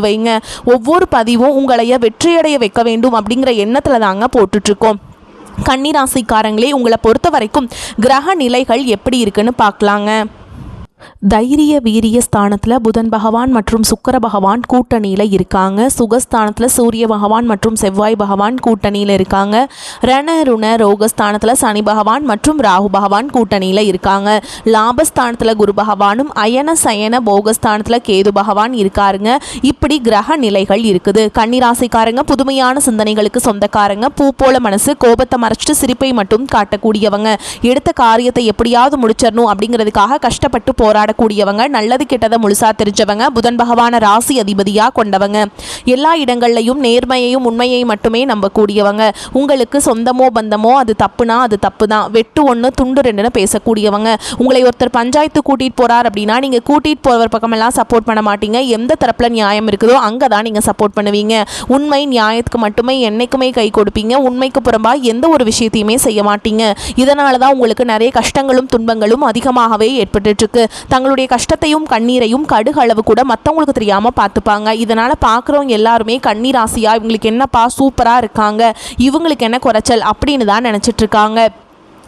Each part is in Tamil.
வைங்க. ஒவ்வொரு பதிவும் உங்களைய வெற்றியடைய வைக்க வேண்டும் அப்படிங்கிற எண்ணத்தில் தாங்க போட்டுட்ருக்கோம். கன்னிராசிக்காரங்களே உங்களை பொறுத்த வரைக்கும் கிரக நிலைகள் எப்படி இருக்குன்னு பார்க்கலாங்க. தைரிய வீரிய ஸ்தானத்தில் புதன் பகவான் மற்றும் சுக்கர பகவான் கூட்டணியில் இருக்காங்க. சுகஸ்தானத்தில் சூரிய பகவான் மற்றும் செவ்வாய் பகவான் கூட்டணியில் இருக்காங்க. ரண ருண ரோகஸ்தானத்தில் சனி பகவான் மற்றும் ராகு பகவான் கூட்டணியில் இருக்காங்க. லாபஸ்தானத்தில் குரு பகவானும் அயன சயன போகஸ்தானத்தில் கேது பகவான் இருக்காருங்க. இப்படி கிரக நிலைகள் இருக்குது. கன்னிராசிக்காரங்க புதுமையான சிந்தனைகளுக்கு சொந்தக்காரங்க பூ போல மனசு கோபத்தை மறைச்சிட்டு சிரிப்பை மட்டும் காட்டக்கூடியவங்க. எடுத்த காரியத்தை எப்படியாவது முடிச்சிடணும் அப்படிங்கிறதுக்காக கஷ்டப்பட்டு போராடக்கூடியவங்க நல்லது கெட்டதை முழுசா தெரிஞ்சவங்க புதன் பகவான ராசி அதிபதியா கொண்டவங்க. எல்லா இடங்கள்லையும் நேர்மையையும் உண்மையை மட்டுமே நம்பக்கூடியவங்க. உங்களுக்கு சொந்தமோ பந்தமோ அது தப்புனா அது தப்பு தான் வெட்டு ஒன்று துண்டு ரெண்டுன்னு பேசக்கூடியவங்க. உங்களை ஒருத்தர் பஞ்சாயத்து கூட்டிட்டு போறார் அப்படின்னா நீங்க கூட்டிட்டு போறவர் பக்கமெல்லாம் சப்போர்ட் பண்ண மாட்டீங்க. எந்த தரப்புல நியாயம் இருக்குதோ அங்கே தான் நீங்க சப்போர்ட் பண்ணுவீங்க. உண்மை நியாயத்துக்கு மட்டுமே என்னைக்குமே கை கொடுப்பீங்க. உண்மைக்கு புறம்பா எந்த ஒரு விஷயத்தையுமே செய்ய மாட்டீங்க. இதனால தான் உங்களுக்கு நிறைய கஷ்டங்களும் துன்பங்களும் அதிகமாகவே ஏற்பட்டுட்டு இருக்கு. தங்களுடைய கஷ்டத்தையும் கண்ணீரையும் கடுகளவு கூட மற்றவங்களுக்கு தெரியாமல் பார்த்துப்பாங்க. இதனால் பார்க்குறவங்க எல்லாருமே கண்ணீர் ஆசையாக இவங்களுக்கு என்னப்பா சூப்பராக இருக்காங்க இவங்களுக்கு என்ன குறைச்சல் அப்படின்னு தான் நினச்சிட்டு இருக்காங்க.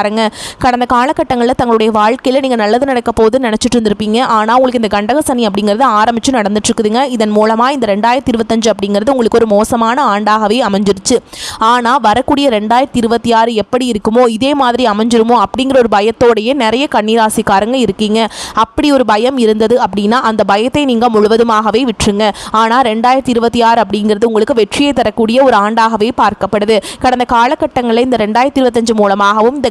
கன்னிராசிக்காரங்க கடந்த காலகட்டங்களில் தங்களுடைய வாழ்க்கையில் நீங்கள் நல்லது நடக்க போது நினச்சிட்டு இருந்திருப்பீங்க. ஆனால் உங்களுக்கு இந்த கண்டக சனி அப்படிங்கிறது ஆரம்பிச்சு நடந்துட்டு இருக்குதுங்க இதன் மூலமாக இந்த ரெண்டாயிரத்தி இருபத்தஞ்சு அப்படிங்கிறது உங்களுக்கு ஒரு மோசமான ஆண்டாகவே அமைஞ்சிருச்சு. ஆனால் வரக்கூடிய ரெண்டாயிரத்தி இருபத்தி ஆறு எப்படி இருக்குமோ இதே மாதிரி அமைஞ்சிருமோ அப்படிங்கிற ஒரு பயத்தோடையே நிறைய கன்னிராசிக்காரங்க இருக்கீங்க. அப்படி ஒரு பயம் இருந்தது அப்படின்னா அந்த பயத்தை நீங்கள் முழுவதுமாகவே விட்டுருங்க. ஆனால் ரெண்டாயிரத்தி இருபத்தி ஆறு அப்படிங்கிறது உங்களுக்கு வெற்றியை தரக்கூடிய ஒரு ஆண்டாகவே பார்க்கப்படுது. கடந்த காலகட்டங்களில் இந்த ரெண்டாயிரத்தி இருபத்தஞ்சு மூலமாகவும் இந்த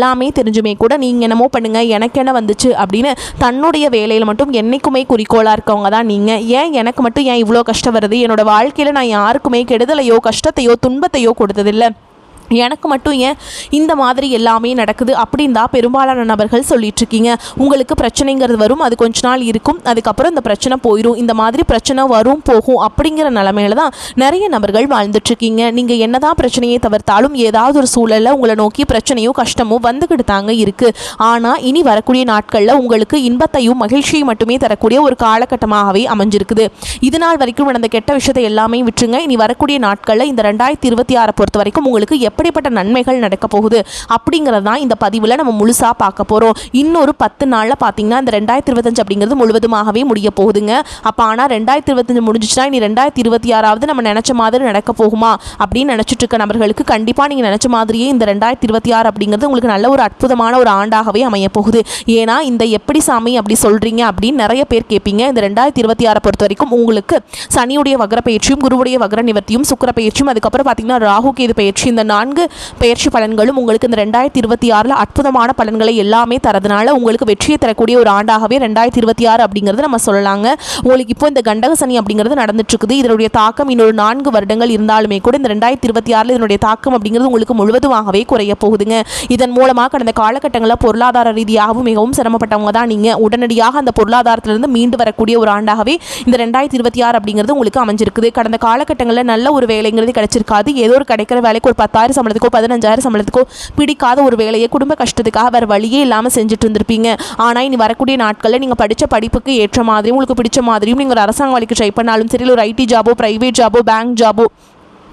எல்லாமே தெரிஞ்சுமே கூட நீங்கள் என்னமோ பண்ணுங்கள் எனக்கு என்ன வந்துச்சு அப்படின்னு தன்னுடைய வேலையில் மட்டும் என்றைக்குமே குறிக்கோளாக இருக்கவங்க தான் நீங்கள் ஏன் எனக்கு மட்டும் ஏன் இவ்வளோ கஷ்டம் வருது? என்னோடய வாழ்க்கையில் நான் யாருக்குமே கெடுதலையோ கஷ்டத்தையோ துன்பத்தையோ கொடுத்ததில்லை. எனக்கு மட்டும் ஏன் இந்த மாதிரி எல்லாமே நடக்குது அப்படின்னு தான் பெரும்பாலான நபர்கள் சொல்லிட்டு இருக்கீங்க உங்களுக்கு பிரச்சனைங்கிறது வரும் அது கொஞ்ச நாள் இருக்கும் அதுக்கப்புறம் இந்த பிரச்சனை போயிடும் இந்த மாதிரி பிரச்சனை வரும் போகும் அப்படிங்கிற நிலமையில தான் நிறைய நபர்கள் வாழ்ந்துட்டு இருக்கீங்க நீங்கள் என்னதான் பிரச்சனையை தவிர்த்தாலும் ஏதாவது ஒரு சூழலில் உங்களை நோக்கி பிரச்சனையோ கஷ்டமோ வந்துக்கிட்டு தாங்க இருக்கு. ஆனால் இனி வரக்கூடிய நாட்களில் உங்களுக்கு இன்பத்தையும் மகிழ்ச்சியும் மட்டுமே தரக்கூடிய ஒரு காலகட்டமாகவே அமைஞ்சிருக்குது. இது நாள் வரைக்கும் நடந்த கெட்ட விஷயத்தை எல்லாமே விட்டுருங்க. இனி வரக்கூடிய நாட்களில் இந்த ரெண்டாயிரத்தி இருபத்தி ஆறை பொறுத்த வரைக்கும் உங்களுக்கு எப்படி எப்படிப்பட்ட நன்மைகள் நடக்க போகுது அப்படிங்கிறது தான் இந்த பதிவில் நம்ம முழுசாக பார்க்க போகிறோம் இன்னொரு பத்து நாளில் பார்த்தீங்கன்னா இந்த ரெண்டாயிரத்தி இருபத்தஞ்சு அப்படிங்கிறது முழுவதுமாகவே முடிய போகுதுங்க. அப்போ ஆனால் ரெண்டாயிரத்தி இருபத்தஞ்சு முடிஞ்சிச்சுன்னா இனி ரெண்டாயிரத்தி இருபத்தி ஆறாவது நம்ம நினச்ச மாதிரி நடக்க போகுமா அப்படின்னு நினச்சிட்டு இருக்க நபர்களுக்கு கண்டிப்பாக நீங்கள் நினச்ச மாதிரியே இந்த ரெண்டாயிரத்தி இருபத்தி ஆறு அப்படிங்கிறது உங்களுக்கு நல்ல ஒரு அற்புதமான ஒரு ஆண்டாகவே அமைய போகுது. ஏன்னா இந்த எப்படி சாமி அப்படி சொல்கிறீங்க அப்படின்னு நிறைய பேர் கேட்பீங்க இந்த ரெண்டாயிரத்தி இருபத்தி ஆறை பொறுத்த வரைக்கும் உங்களுக்கு சனியுடைய வகர பயிற்சியும் குருவுடைய வகர நிவர்த்தியும் சுக்கர பயிற்சியும் அதுக்கப்புறம் பார்த்தீங்கன்னா ராகு கேது பயிற்சி இந்த நான்கு பயிற்சி பலன்களும் உங்களுக்கு இந்த ரெண்டாயிரத்தி இருபத்தி ஆறில் அற்புதமான பலன்களை எல்லாமே தரதுனால உங்களுக்கு வெற்றியை தரக்கூடிய ஒரு ஆண்டாகவே ரெண்டாயிரத்தி இருபத்தி ஆறு அப்படிங்கிறது நம்ம சொல்லலாங்க. உங்களுக்கு இப்போ இந்த கண்டக சனி அப்படிங்கிறது நடந்துட்டு இருக்குது இதனுடைய தாக்கம் இன்னொரு நான்கு வருடங்கள் இருந்தாலுமே கூட இந்த ரெண்டாயிரத்தி இருபத்தி ஆறில் இதனுடைய தாக்கம் அப்படிங்கிறது உங்களுக்கு முழுவதுமாகவே குறைய போகுதுங்க. இதன் மூலமாக கடந்த காலகட்டங்களில் பொருளாதார ரீதியாகவும் மிகவும் சிரமப்பட்டவங்க தான் நீங்கள் உடனடியாக அந்த பொருளாதாரத்திலிருந்து மீண்டு வரக்கூடிய ஒரு ஆண்டாகவே இந்த ரெண்டாயிரத்தி இருபத்தி ஆறு அப்படிங்கிறது உங்களுக்கு அமைஞ்சிருக்குது. கடந்த காலகட்டங்களில் நல்ல ஒரு வேலைங்கிறது கிடைச்சிருக்காது. ஏதோ ஒரு கிடைக்கிற வேலைக்கு ஒரு பத்தாயிரம் சம்பளத்துக்கோ பதினஞ்சாயிரம் சம்பளத்துக்கோ பிடிக்காத ஒரு வேலையை குடும்ப கஷ்டத்துக்காக வேறு வழியே இல்லாமல் செஞ்சுட்டு இருந்திருப்பீங்க. ஆனால் இனி வரக்கூடிய நாட்களில் நீங்கள் படித்த படிப்புக்கு ஏற்ற மாதிரியும் உங்களுக்கு பிடிச்ச மாதிரியும் நீங்கள் ஒரு அரசாங்க வேலைக்கு ட்ரை பண்ணாலும் சரி இல்லை ஒரு ஐடி ஜாபோ ப்ரைவேட் ஜாபோ பேங்க் ஜாபோ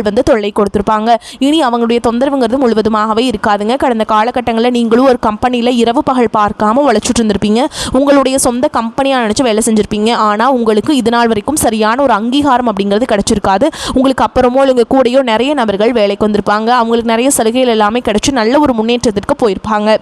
வந்து தொல்லை கொடுத்துருப்பாங்க. இனி அவங்களுடைய தொந்தரவுங்கிறது முழுவதுமாகவே இருக்காதுங்க. கடந்த காலகட்டங்களில் நீங்களும் ஒரு கம்பெனியில் இரவு பகல் பார்க்காம உழைச்சிட்டு இருந்திருப்பீங்க உங்களுடைய சொந்த கம்பெனியாக நினச்சி வேலை செஞ்சுருப்பீங்க. ஆனால் உங்களுக்கு இது நாள் வரைக்கும் சரியான ஒரு அங்கீகாரம் அப்படிங்கிறது கிடச்சிருக்காது. உங்களுக்கு அப்புறமோ இல்லை கூடயோ நிறைய நபர்கள் வேலைக்கு வந்திருப்பாங்க. அவங்களுக்கு நிறைய சலுகைகள் எல்லாமே கிடைச்சி நல்ல ஒரு முன்னேற்றத்திற்கு போயிருப்பாங்க.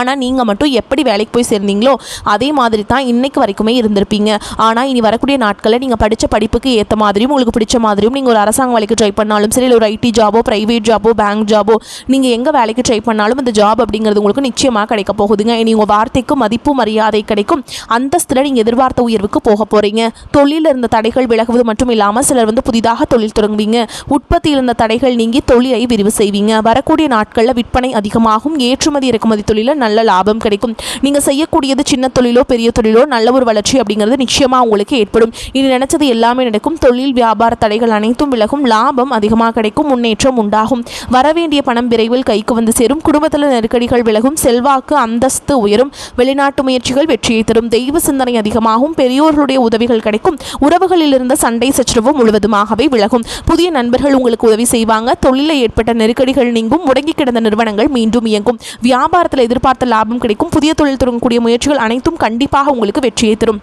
ஆனால் நீங்கள் மட்டும் எப்படி வேலைக்கு போய் சேர்ந்தீங்களோ அதே மாதிரி தான் இன்றைக்கு வரைக்குமே இருந்திருப்பீங்க. ஆனால் இனி வரக்கூடிய நாட்களில் நீங்கள் படித்த படிப்புக்கு ஏற்ற மாதிரியும் உங்களுக்கு பிடிச்ச மாதிரியும் நீங்கள் ஒரு அரசாங்க வேலைக்கு ட்ரை பண்ணாலும் சரி இல்லை ஒரு ஐடி ஜாபோ ப்ரைவேட் ஜாபோ பேங்க் ஜாபோ நீங்கள் எங்கே வேலைக்கு ட்ரை பண்ணாலும் அந்த ஜாப் அப்படிங்கிறது உங்களுக்கு நிச்சயமாக கிடைக்க போகுதுங்க. இனி உங்கள் வார்த்தைக்கும் மதிப்பு மரியாதை கிடைக்கும். அந்தஸ்தில் நீங்கள் எதிர்பார்த்த உயர்வுக்கு போக போகிறீங்க தொழிலில் இருந்த தடைகள் விலகுவது மட்டும் இல்லாமல் சிலர் வந்து புதிதாக தொழில் தொடங்குவீங்க. உற்பத்தியில் இருந்த தடைகள் நீங்கி தொழிலை விரிவு செய்வீங்க. வரக்கூடிய நாட்களில் விற்பனை அதிகமாகும். ஏற்றுமதி இறக்குமதி தொழிலில் நல்ல லாபம் கிடைக்கும். நீங்கள் செய்யக்கூடியது சின்ன தொழிலோ பெரிய தொழிலோ நல்ல ஒரு வளர்ச்சி அப்படிங்கிறது நிச்சயமாக உங்களுக்கு ஏற்படும். இனி நினைச்சது எல்லாமே நடக்கும். தொழில் வியாபார தடைகள் அனைத்தும் விலகும். லாபம் அதிகமாக கிடைக்கும். முன்னேற்றம் உண்டாகும். வரவேண்டிய பணம் விரைவில் கைக்கு வந்து சேரும். குடும்பத்தில் நெருக்கடிகள் விலகும். செல்வாக்கு அந்தஸ்து உயரும். வெளிநாட்டு முயற்சிகள் வெற்றியை தரும். தெய்வ சிந்தனை அதிகமாகும். பெரியோர்களுடைய உதவிகள் கிடைக்கும். உறவுகளில் இருந்த சண்டை சச்சரவு முழுவதுமாகவே விலகும். புதிய நண்பர்கள் உங்களுக்கு உதவி செய்வாங்க. தொழிலில் ஏற்பட்ட நெருக்கடிகள் நீங்கும். முடங்கி கிடந்த நிறுவனங்கள் மீண்டும் இயங்கும். வியாபாரத்தில் எதிர்பார்த்த லாபம் கிடைக்கும். புதிய தொழில் தொடங்கக்கூடிய முயற்சிகள் அனைத்தும் கண்டிப்பாக உங்களுக்கு வெற்றியை தரும்.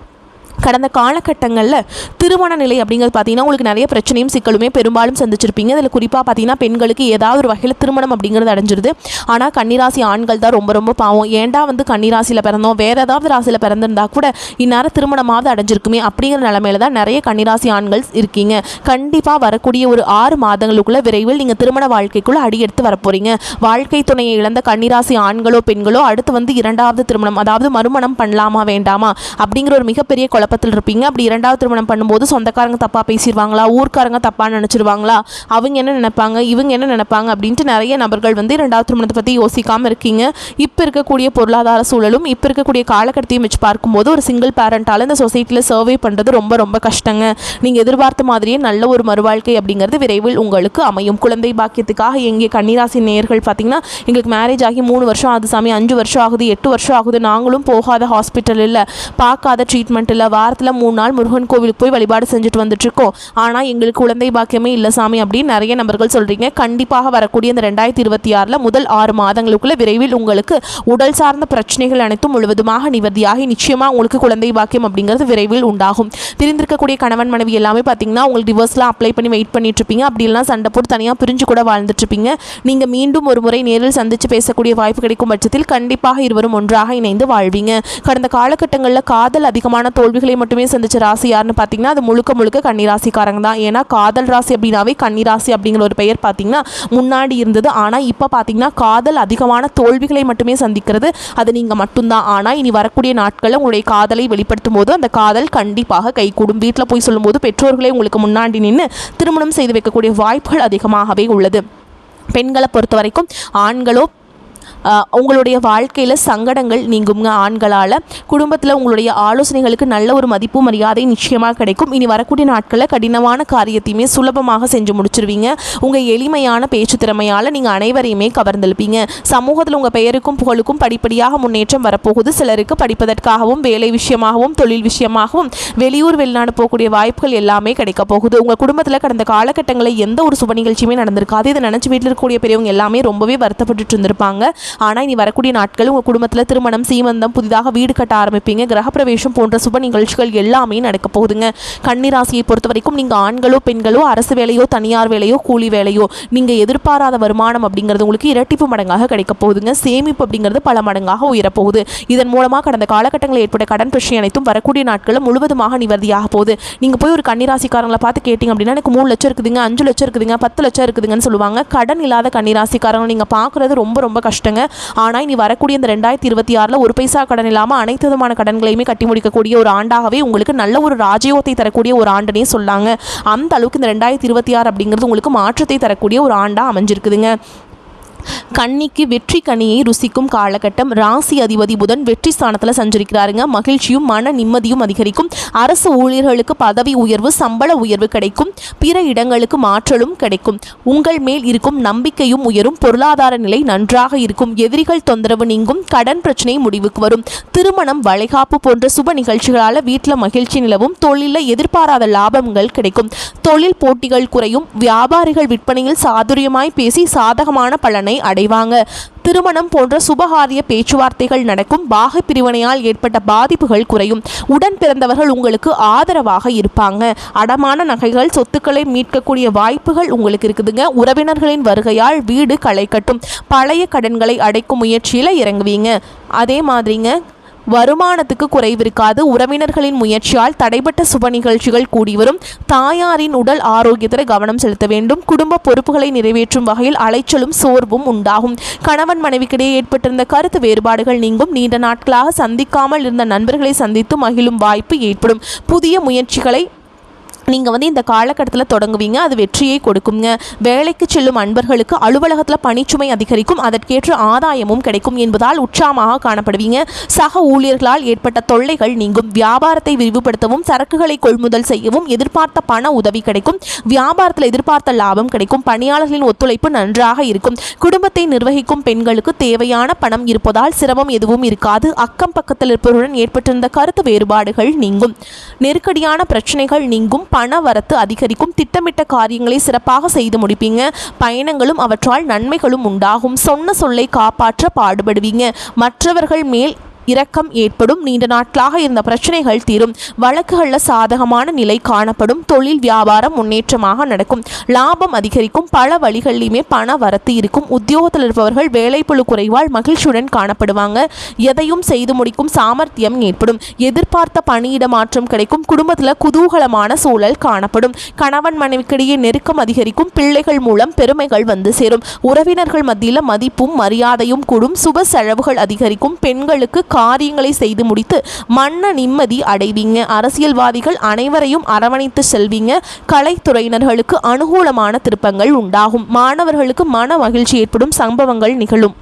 கடந்த காலகட்டங்களில் திருமண நிலை அப்படிங்கிறது பார்த்தீங்கன்னா உங்களுக்கு நிறைய பிரச்சனையும் சிக்கலுமே பெரும்பாலும் சந்திச்சிருப்பீங்க. அதில் குறிப்பாக பார்த்தீங்கன்னா பெண்களுக்கு ஏதாவது ஒரு வகையில் திருமணம் அப்படிங்கிறது அடைஞ்சிருது. ஆனால் கன்னிராசி ஆண்கள் தான் ரொம்ப ரொம்ப பாவம். ஏன்டா வந்து கன்னிராசியில் பிறந்தோம்? வேறு ஏதாவது ராசியில் பிறந்திருந்தா கூட இந்நேரம் திருமணமாவது அடைஞ்சிருக்குமே அப்படிங்கிற நிலமையில தான் நிறைய கன்னிராசி ஆண்கள் இருக்கீங்க. கண்டிப்பாக வரக்கூடிய ஒரு ஆறு மாதங்களுக்குள்ள விரைவில் நீங்கள் திருமண வாழ்க்கைக்குள்ளே அடியெடுத்து வரப்போறீங்க. வாழ்க்கை துணையை இழந்த கன்னிராசி ஆண்களோ பெண்களோ அடுத்து வந்து இரண்டாவது திருமணம் அதாவது மறுமணம் பண்ணலாமா வேண்டாமா அப்படிங்கிற ஒரு மிகப்பெரிய குழப்பத்தில் இருப்பீங்க. அப்படி இரண்டாவது திருமணம் பண்ணும்போது சொந்தக்காரங்க தப்பாக பேசிடுவாங்களா ஊர்க்காரங்க தப்பாக நினச்சிருவாங்களா? அவங்க என்ன நினைப்பாங்க? இவங்க என்ன நினைப்பாங்க? அப்படின்ட்டு நிறைய நபர்கள் வந்து இரண்டாவது திருமணத்தை பற்றி யோசிக்காமல் இருக்கீங்க. இப்போ இருக்கக்கூடிய பொருளாதார சூழலும் இப்போ இருக்கக்கூடிய காலகட்டத்தையும் வச்சு பார்க்கும்போது ஒரு சிங்கிள் பேரண்டால் இந்த சொசைட்டியில் சர்வே பண்ணுறது ரொம்ப ரொம்ப கஷ்டங்க. நீங்கள் எதிர்பார்த்த மாதிரியே நல்ல ஒரு மறுவாழ்க்கை அப்படிங்கிறது விரைவில் உங்களுக்கு அமையும். குழந்தை பாக்கியத்துக்காக எங்கே கன்னிராசி நேயர்கள் பார்த்தீங்கன்னா எங்களுக்கு மேரேஜ் ஆகி மூணு வருஷம் ஆகுது சாமி. அஞ்சு வருஷம் ஆகுது எட்டு வருஷம் ஆகுது. நாங்களும் போகாத ஹாஸ்பிட்டல் இல்லை பார்க்காத ட்ரீட்மெண்ட் இல்லை வாரத்தில் மூணு நாள் முருகன் கோவிலுக்கு போய் வழிபாடு செஞ்சுட்டு வந்துட்டுருக்கோம். ஆனால் எங்களுக்கு குழந்தை பாக்கியமே இல்லை சாமி அப்படின்னு நிறைய நபர்கள் சொல்கிறீங்க கண்டிப்பாக வரக்கூடிய இந்த ரெண்டாயிரத்தி இருபத்தி ஆறில் முதல் ஆறு மாதங்களுக்குள்ள விரைவில் உங்களுக்கு உடல் சார்ந்த பிரச்சனைகள் அனைத்தும் முழுவதுமாக நிவர்த்தியாகி நிச்சயமாக உங்களுக்கு குழந்தை பாக்கியம் அப்படிங்கிறது விரைவில் உண்டாகும். தெரிந்திருக்கக்கூடிய கணவன் மனைவி எல்லாமே பார்த்தீங்கன்னா உங்களுக்கு டிவோர்ஸ்லாம் அப்ளை பண்ணி வெயிட் பண்ணிட்டு இருப்பீங்க அப்படி சண்டை போட்டு தனியாக பிரிஞ்சு கூட வாழ்ந்துட்டு இருப்பீங்க நீங்கள் மீண்டும் ஒரு முறை நேரில் சந்தித்து பேசக்கூடிய வாய்ப்பு கிடைக்கும் பட்சத்தில் கண்டிப்பாக இருவரும் ஒன்றாக இணைந்து வாழ்வீங்க. கடந்த காலகட்டங்களில் காதல் அதிகமான தோல்வி தோல்விகளை மட்டுமே சந்திச்ச ராசி யாருன்னு பார்த்தீங்கன்னா அது முழுக்க முழுக்க கன்னிராசிக்காரங்க தான். ஏன்னா காதல் ராசி அப்படின்னாவே கன்னிராசி அப்படிங்கிற ஒரு பெயர் பார்த்தீங்கன்னா முன்னாடி இருந்தது. ஆனால் இப்போ பார்த்தீங்கன்னா காதல் அதிகமான தோல்விகளை மட்டுமே சந்திக்கிறது. அது நீங்கள் மட்டும்தான். ஆனால் இனி வரக்கூடிய நாட்களில் உங்களுடைய காதலை வெளிப்படுத்தும் போது அந்த காதல் கண்டிப்பாக கைகூடும். வீட்டில் போய் சொல்லும்போது பெற்றோர்களே உங்களுக்கு முன்னாடி நின்று திருமணம் செய்து வைக்கக்கூடிய வாய்ப்புகள் அதிகமாகவே உள்ளது. பெண்களை பொறுத்த வரைக்கும் ஆண்களோ உங்களுடைய வாழ்க்கையில் சங்கடங்கள் நீங்குங்க ஆண்களால். குடும்பத்தில் உங்களுடைய ஆலோசனைகளுக்கு நல்ல ஒரு மதிப்பு மரியாதை நிச்சயமாக கிடைக்கும். இனி வரக்கூடிய நாட்களில் கடினமான காரியத்தையுமே சுலபமாக செஞ்சு முடிச்சிருவீங்க. உங்கள் எளிமையான பேச்சு திறமையால் நீங்கள் அனைவரையுமே கவர்ந்தெழுப்பீங்க. சமூகத்தில் உங்கள் பெயருக்கும் புகழுக்கும் படிப்படியாக முன்னேற்றம் வரப்போகுது. சிலருக்கு படிப்பதற்காகவும் வேலை விஷயமாகவும் தொழில் விஷயமாகவும் வெளியூர் வெளிநாடு போகக்கூடிய வாய்ப்புகள் எல்லாமே கிடைக்க போகுது. உங்கள் குடும்பத்தில் கடந்த காலகட்டங்களில் எந்த ஒரு சுப நிகழ்ச்சியுமே நடந்திருக்காது. இதை நினச்சி வீட்டில் இருக்கக்கூடிய பெரியவங்க எல்லாமே ரொம்பவே வருத்தப்பட்டுட்டு இருந்திருப்பாங்க. ஆனால் இனி வரக்கூடிய நாட்கள் உங்கள் குடும்பத்தில் திருமணம் சீமந்தம் புதிதாக வீடு கட்ட ஆரம்பிப்பீங்க. கிரகப்பிரவேசம் போன்ற சுப நிகழ்ச்சிகள் எல்லாமே நடக்க போகுதுங்க. கன்னிராசியை பொறுத்த வரைக்கும் நீங்கள் ஆண்களோ பெண்களோ அரசு வேலையோ தனியார் வேலையோ கூலி வேலையோ நீங்கள் எதிர்பாராத வருமானம் அப்படிங்கிறது உங்களுக்கு இரட்டிப்பு மடங்காக கிடைக்க போகுதுங்க. சேமிப்பு அப்படிங்கிறது பல மடங்காக உயரப்போகுது. இதன் மூலமாக கடந்த காலகட்டங்களில் ஏற்பட்ட கடன் பிரச்சனை அனைத்தும் வரக்கூடிய நாட்களில் முழுவதுமாக நிவர்த்தியாக போகுது. நீங்கள் போய் ஒரு கன்னிராசிக்காரங்களை பார்த்து கேட்டிங்க அப்படின்னா எனக்கு மூணு லட்சம் இருக்குதுங்க அஞ்சு லட்சம் இருக்குதுங்க பத்து லட்சம் இருக்குதுங்கன்னு சொல்லுவாங்க. கடன் இல்லாத கன்னிராசிக்காரங்களை நீங்கள் பார்க்குறது ரொம்ப ரொம்ப கஷ்டம். கஷ்டங்க ஆனால் இனி வரக்கூடிய இந்த ரெண்டாயிரத்தி இருபத்தி ஆறில் ஒரு பைசா கடன் இல்லாமல் அனைத்து விதமான கடன்களையுமே கட்டி முடிக்கக்கூடிய ஒரு ஆண்டாகவே உங்களுக்கு நல்ல ஒரு ராஜயோகத்தை தரக்கூடிய ஒரு ஆண்டுனே சொல்லாங்க. அந்த அளவுக்கு இந்த ரெண்டாயிரத்தி இருபத்தி ஆறு அப்படிங்கிறது உங்களுக்கு மாற்றத்தை தரக்கூடிய ஒரு ஆண்டாக அமைஞ்சிருக்குதுங்க. கன்னிக்கு வெற்றி கனியை ருசிக்கும் காலகட்டம். ராசி அதிபதி புதன் வெற்றி ஸ்தானத்தில் சஞ்சரிக்கிறாருங்க. மகிழ்ச்சியும் மன நிம்மதியும் அதிகரிக்கும். அரசு ஊழியர்களுக்கு பதவி உயர்வு சம்பள உயர்வு கிடைக்கும். பிற இடங்களுக்கு மாற்றலும் கிடைக்கும். உங்கள் மேல் இருக்கும் நம்பிக்கையும் உயரும். பொருளாதார நிலை நன்றாக இருக்கும். எதிரிகள் தொந்தரவு நீங்கும். கடன் பிரச்சனை முடிவுக்கு வரும். திருமணம் வளைகாப்பு போன்ற சுப நிகழ்ச்சிகளால் வீட்டில் மகிழ்ச்சி நிலவும். தொழிலில் எதிர்பாராத லாபங்கள் கிடைக்கும். தொழில் போட்டிகள் குறையும். வியாபாரிகள் விற்பனையில் சாதுரியமாய் பேசி சாதகமான பலனை அடைவாங்க. திருமணம் போன்ற சுபகாரிய பேச்சுவார்த்தைகள் நடக்கும். பாக பிரிவினையால் ஏற்பட்ட பாதிப்புகள் குறையும். உடன் பிறந்தவர்கள் உங்களுக்கு ஆதரவாக இருப்பாங்க. அடமான நகைகள் சொத்துக்களை மீட்கக்கூடிய வாய்ப்புகள் உங்களுக்கு இருக்குதுங்க. உறவினர்களின் வருகையால் வீடு களை கட்டும். பழைய கடன்களை அடைக்கும் முயற்சியில் இறங்குவீங்க. அதே மாதிரிங்க வருமானத்துக்கு குறைவிருக்காது. உறவினர்களின் முயற்சியால் தடைபட்ட சுப நிகழ்ச்சிகள் கூடிவரும் தாயாரின் உடல் ஆரோக்கியத்தில் கவனம் செலுத்த வேண்டும். குடும்ப பொறுப்புகளை நிறைவேற்றும் வகையில் அலைச்சலும் சோர்வும் உண்டாகும். கணவன் மனைவிக்கிடையே ஏற்பட்டிருந்த கருத்து வேறுபாடுகள் நீங்கும். நீண்ட நாட்களாக சந்திக்காமல் இருந்த நண்பர்களை சந்தித்து மகிழும் வாய்ப்பு ஏற்படும். புதிய முயற்சிகளை நீங்கள் வந்து இந்த காலகட்டத்தில் தொடங்குவீங்க அது வெற்றியை கொடுக்குங்க. வேலைக்கு செல்லும் அன்பர்களுக்கு அலுவலகத்தில் பணிச்சுமை அதிகரிக்கும் அதற்கேற்ற ஆதாயமும் கிடைக்கும் என்பதால் உற்சாகமாக காணப்படுவீங்க. சக ஊழியர்களால் ஏற்பட்ட தொல்லைகள் நீங்கும். வியாபாரத்தை விரிவுபடுத்தவும் சரக்குகளை கொள்முதல் செய்யவும் எதிர்பார்த்த பண உதவி கிடைக்கும். வியாபாரத்தில் எதிர்பார்த்த லாபம் கிடைக்கும். பணியாளர்களின் ஒத்துழைப்பு நன்றாக இருக்கும். குடும்பத்தை நிர்வகிக்கும் பெண்களுக்கு தேவையான பணம் இருப்பதால் சிரமம் எதுவும் இருக்காது. அக்கம் பக்கத்தில் இருப்பவருடன் ஏற்பட்டிருந்த கருத்து வேறுபாடுகள் நீங்கும். நெருக்கடியான பிரச்சனைகள் நீங்கும். பண வரத்து அதிகரிக்கும் திட்டமிட்ட காரியங்களை சிறப்பாக செய்து முடிப்பீங்க. பயணங்களும் அவற்றால் நன்மைகளும் உண்டாகும். சொன்ன சொல்லை காப்பாற்ற பாடுபடுவீங்க. மற்றவர்கள் மேல் இரக்கம் ஏற்படும். நீண்ட நாட்களாக இருந்த பிரச்சனைகள் தீரும். வழக்குகளில் சாதகமான நிலை காணப்படும். தொழில் வியாபாரம் முன்னேற்றமாக நடக்கும். லாபம் அதிகரிக்கும். பல வழிகளிலுமே பண வரத்து இருக்கும். உத்தியோகத்தில் இருப்பவர்கள் வேலைப்பளு குறைவால் மகிழ்ச்சியுடன் காணப்படுவாங்க. எதையும் செய்து முடிக்கும் சாமர்த்தியம் ஏற்படும். எதிர்பார்த்த பணியிட மாற்றம் கிடைக்கும். குடும்பத்தில் குதூகலமான சூழல் காணப்படும். கணவன் மனைவிக்கிடையே நெருக்கம் அதிகரிக்கும். பிள்ளைகள் மூலம் பெருமைகள் வந்து சேரும். உறவினர்கள் மத்தியில் மதிப்பும் மரியாதையும் கூடும். சுப செலவுகள் அதிகரிக்கும். பெண்களுக்கு காரியங்களை செய்து முடித்து மன்ன நிம்மதி அடைவீங்க. அரசியல்வாதிகள் அனைவரையும் அரவணைத்து செல்வீங்க. கலைத்துறையினர்களுக்கு அனுகூலமான திருப்பங்கள் உண்டாகும். மாணவர்களுக்கு மன மகிழ்ச்சி ஏற்படும் சம்பவங்கள் நிகழும்.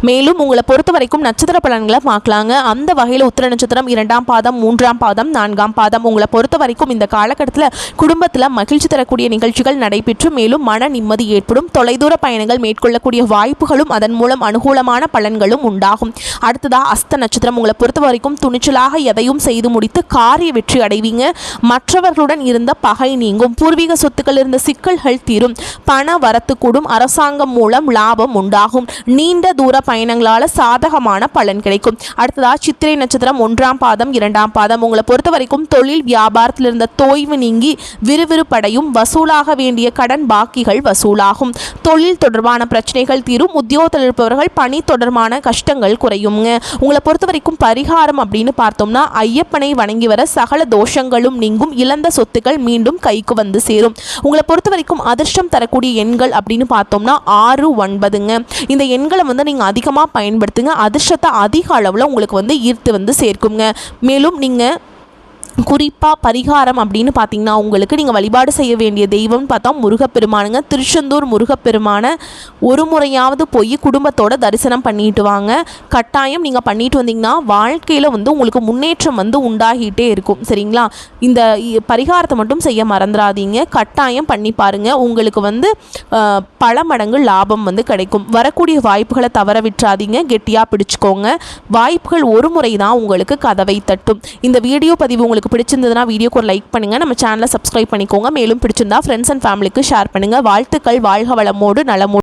மேலும் உங்களை பொறுத்த வரைக்கும் நட்சத்திர பலன்களை பார்க்கலாங்க. அந்த வகையில் உத்திர நட்சத்திரம் இரண்டாம் பாதம் மூன்றாம் பாதம் நான்காம் பாதம். உங்களை பொறுத்த வரைக்கும் இந்த காலகட்டத்தில் குடும்பத்தில் மகிழ்ச்சி தரக்கூடிய நிகழ்ச்சிகள் நடைபெற்று மேலும் மன நிம்மதி ஏற்படும். தொலைதூர பயணங்கள் மேற்கொள்ளக்கூடிய வாய்ப்புகளும் அதன் மூலம் அனுகூலமான பலன்களும் உண்டாகும். அடுத்ததா அஸ்த நட்சத்திரம். உங்களை பொறுத்த வரைக்கும் துணிச்சலாக எதையும் செய்து முடித்து காரிய வெற்றி அடைவீங்க. மற்றவர்களுடன் இருந்த பகை நீங்கும். பூர்வீக சொத்துக்கள் இருந்த சிக்கல்கள் தீரும். பண வரத்து கூடும். அரசாங்கம் மூலம் லாபம் உண்டாகும். நீண்ட தூர பயணங்களால் சாதகமான பலன் கிடைக்கும். அடுத்ததா சித்திரை நட்சத்திரம் ஒன்றாம் பாதம் இரண்டாம் பாதம். உங்களை பொறுத்த வரைக்கும் தொழில் வியாபாரத்தில் இருந்த தோய்வு நீங்கி விறுவிறுப்படையும் வசூலாக வேண்டிய கடன் பாக்கிகள் வசூலாகும். தொழில் தொடர்பான பிரச்சனைகள் தீரும். உத்தியோகத்தில் இருப்பவர்கள் பணி தொடர்பான கஷ்டங்கள் குறையுங்க உங்களை பொறுத்த வரைக்கும் பரிகாரம் அப்படின்னு பார்த்தோம்னா ஐயப்பனை வணங்கி வர சகல தோஷங்களும் நீங்கும். இழந்த சொத்துக்கள் மீண்டும் கைக்கு வந்து சேரும். உங்களை பொறுத்த வரைக்கும் அதிர்ஷ்டம் தரக்கூடிய எண்கள் அப்படின்னு பார்த்தோம்னா ஆறு ஒன்பதுங்க. இந்த எண்களை வந்து நீங்கள் அதிகமாக பயன்படுத்துங்க. அதிர்ஷ்டத்தை அதிக அளவில் உங்களுக்கு வந்து ஈர்த்து வந்து சேர்க்குங்க. மேலும் நீங்கள் குறிப்பாக பரிகாரம் அப்படின்னு பார்த்தீங்கன்னா உங்களுக்கு நீங்கள் வழிபாடு செய்ய வேண்டிய தெய்வம்னு பார்த்தா முருகப்பெருமானுங்க. திருச்செந்தூர் முருகப்பெருமானை ஒரு முறையாவது போய் குடும்பத்தோட தரிசனம் பண்ணிட்டு வாங்க. கட்டாயம் நீங்கள் பண்ணிட்டு வந்தீங்கன்னா வாழ்க்கையில் வந்து உங்களுக்கு முன்னேற்றம் வந்து உண்டாகிட்டே இருக்கும். சரிங்களா? இந்த இ- பரிகாரத்தை மட்டும் செய்ய மறந்துடாதீங்க. கட்டாயம் பண்ணி பாருங்கள் உங்களுக்கு வந்து பல மடங்கு லாபம் வந்து கிடைக்கும். வரக்கூடிய வாய்ப்புகளை தவற விட்டுறாதீங்க. கெட்டியாக பிடிச்சிக்கோங்க. வாய்ப்புகள் ஒரு முறை தான் உங்களுக்கு கதவை தட்டும். இந்த வீடியோ பதிவு உங்களுக்கு உங்களுக்கு பிடிச்சிருந்ததுன்னா வீடியோக்கு ஒரு லைக் பண்ணுங்கள் நம்ம சேனலை சப்ஸ்கிரைப் பண்ணிக்கோங்க. மேலும் பிடிச்சிருந்தா ஃப்ரெண்ட்ஸ் அண்ட் ஃபேமிலிக்கு ஷேர் பண்ணுங்கள் வாழ்த்துக்கள். வாழ்க வளமோடு நலமோடு